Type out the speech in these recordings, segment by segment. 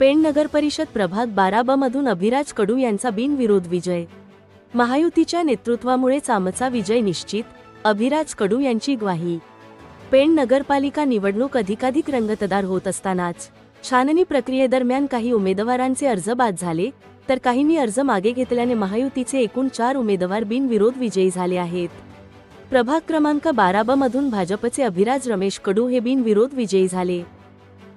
पेण नगर परिषद प्रभाग बाराबामधून अभिराज कडू यांचा बिनविरोध विजय. महायुतीच्या नेतृत्वामुळे चामचा विजय निश्चित अभिराज कडू यांची ग्वाही. पेण नगरपालिका निवडणूक अधिकाधिक रंगतदार होत असतानाच छाननी प्रक्रियेदरम्यान काही उमेदवारांचे अर्ज बाद झाले तर काहींनी अर्ज मागे घेतल्याने महायुतीचे एकूण चार उमेदवार बिनविरोध विजयी झाले आहेत. प्रभाग क्रमांक बाराबामधून भाजपचे अभिराज रमेश कडू हे बिनविरोध विजयी झाले.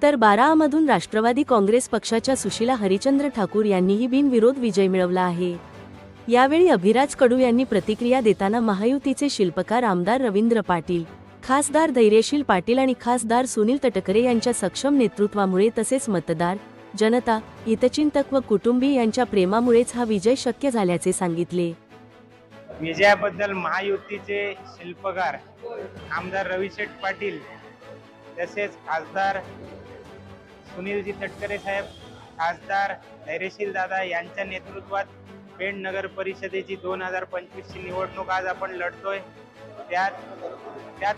तर बारामधून राष्ट्रवादी काँग्रेस पक्षाच्या सुशीला हरिचंद्र ठाकूर यांनीही बिनविरोध विजय मिळवला आहे. यावेळी अभिराज कडू यांनी प्रतिक्रिया देताना महायुतीचे शिल्पकार आमदार रवींद्र पाटील खासदार धैर्यशील पाटील आणि खासदार सुनील तटकरे यांच्या सक्षम नेतृत्वामुळे तसेच मतदार जनता हितचिंतक व कुटुंबीय यांच्या प्रेमामुळेच हा विजय शक्य झाल्याचे सांगितले. विजयाबद्दल महायुतीचे शिल्पकार आमदार रविशेठ पाटील तसेच खासदार सुनीलजी तटकरे साहेब खासदार धैर्यशील दादा यांच्या नेतृत्वात पेण नगर परिषदेची दोन हजार पंचवीसची निवडणूक आज आपण लढतोय. त्यात त्यात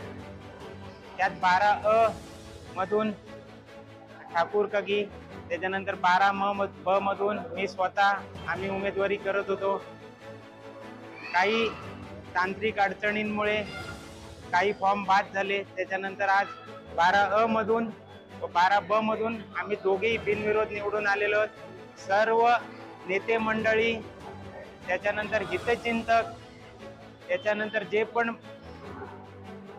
त्यात बारा अ मधून ठाकूर कगी त्याच्यानंतर बारा म मध- ब मधून मी स्वतः आम्ही उमेदवारी करत होतो. काही तांत्रिक अडचणींमुळे काही फॉर्म बाद झाले. त्याच्यानंतर आज बारा अ मधून बारा ब मधून आम्ही दोघेही बिनविरोध निवडून आलेलो आहोत. सर्व नेते मंडळी त्याच्यानंतर हितचिंतक त्याच्यानंतर जे पण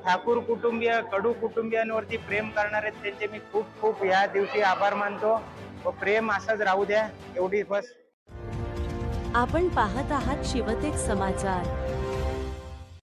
ठाकूर कुटुंबीय कडू कुटुंबियांवरती प्रेम करणार आहेत त्यांचे मी खूप खूप या दिवशी आभार मानतो. व प्रेम असंच राहू द्या एवढी बस. आपण पाहत आहात शिवतेक समाचार.